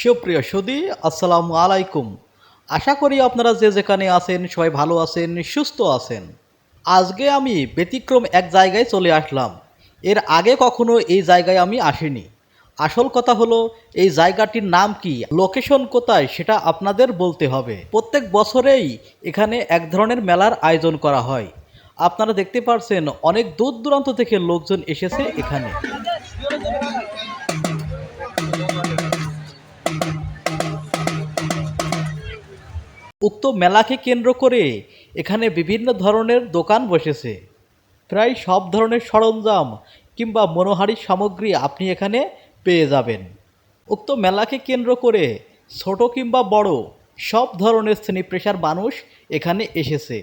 সুপ্রিয় সুদী আসসালামু আলাইকুম। আশা করি আপনারা যে যেখানে আছেন, সবাই ভালো আছেন, সুস্থ আছেন। আজকে আমি ব্যতিক্রম এক জায়গায় চলে আসলাম। এর আগে কখনো এই জায়গায় আমি আসিনি। আসল কথা হলো, এই জায়গাটির নাম কি, লোকেশন কোথায়, সেটা আপনাদের বলতে হবে। প্রত্যেক বছরেই এখানে এক ধরনের মেলার আয়োজন করা হয়। আপনারা দেখতে পারছেন, অনেক দূর দূরান্ত থেকে লোকজন এসেছে এখানে। উক্ত মেলাকে কেন্দ্র করে এখানে বিভিন্ন ধরনের দোকান বসেছে। প্রায় সব ধরনের সরঞ্জাম কিংবা মনোহারী সামগ্রী আপনি এখানে পেয়ে যাবেন। উক্ত মেলাকে কেন্দ্র করে ছোট কিংবা বড় সব ধরনের শ্রেণি পেশার মানুষ এখানে এসেছে।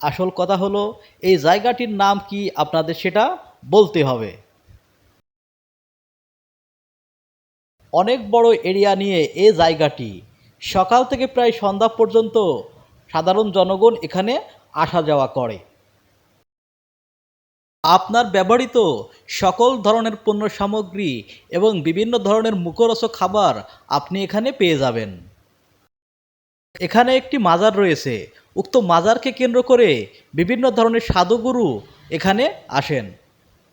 আসল কথা হলো, এই জায়গাটির নাম কি আপনাদের সেটা বলতে হবে। অনেক বড় এরিয়া নিয়ে এ জায়গাটি সকাল থেকে প্রায় সন্ধ্যা পর্যন্ত সাধারণ জনগণ এখানে আসা যাওয়া করে। আপনার ব্যবহৃত সকল ধরনের পণ্য সামগ্রী এবং বিভিন্ন ধরনের মুখরোচক খাবার আপনি এখানে পেয়ে যাবেন। এখানে একটি মাজার রয়েছে। উক্ত মাজারকে কেন্দ্র করে বিভিন্ন ধরনের সাধুগুরু এখানে আসেন।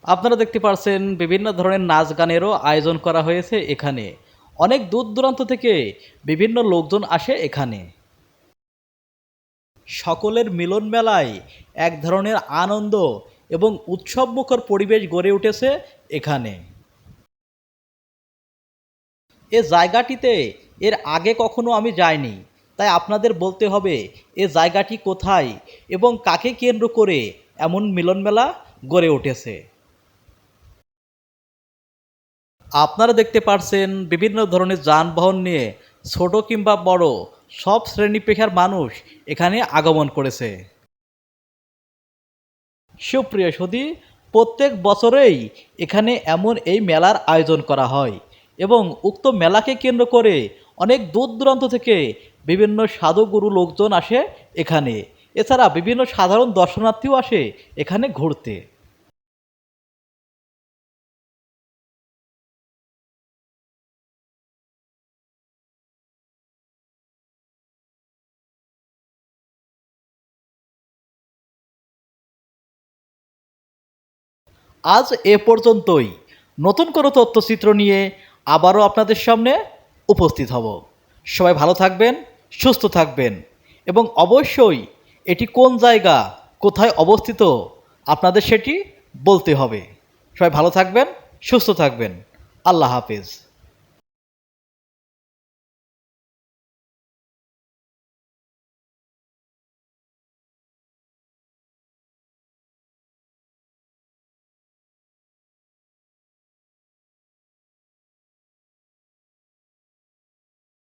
আপনারা দেখতে পাচ্ছেন বিভিন্ন ধরনের নাচ গানেরও আয়োজন করা হয়েছে এখানে। অনেক দূর দূরান্ত থেকে বিভিন্ন লোকজন আসে এখানে। সকলের মিলন মেলায় এক ধরনের আনন্দ এবং উৎসবমুখর পরিবেশ গড়ে উঠেছে এখানে। এ জায়গাটিতে এর আগে কখনো আমি যাইনি, তাই আপনাদের বলতে হবে এ জায়গাটি কোথায় এবং কাকে কেন্দ্র করে এমন মিলন মেলা গড়ে উঠেছে। আপনারা দেখতে পারছেন বিভিন্ন ধরনের যানবাহন নিয়ে ছোট কিংবা বড় সব শ্রেণি পেশার মানুষ এখানে আগমন করেছে। সুপ্রিয় সুদী প্রত্যেক বছরেই এখানে এমন এই মেলার আয়োজন করা হয় এবং উক্ত মেলাকে কেন্দ্র করে অনেক দূর দূরান্ত থেকে বিভিন্ন সাধুগুরু লোকজন আসে এখানে। এছাড়া বিভিন্ন সাধারণ দর্শনার্থীও আসে এখানে ঘুরতে। আজ এ পর্যন্তই। নতুন কোনো তথ্যচিত্র নিয়ে আবারও আপনাদের সামনে উপস্থিত হব। সবাই ভালো থাকবেন, সুস্থ থাকবেন এবং অবশ্যই এটি কোন জায়গা, কোথায় অবস্থিত আপনাদের সেটি বলতে হবে। সবাই ভালো থাকবেন, সুস্থ থাকবেন। আল্লাহ হাফিজ।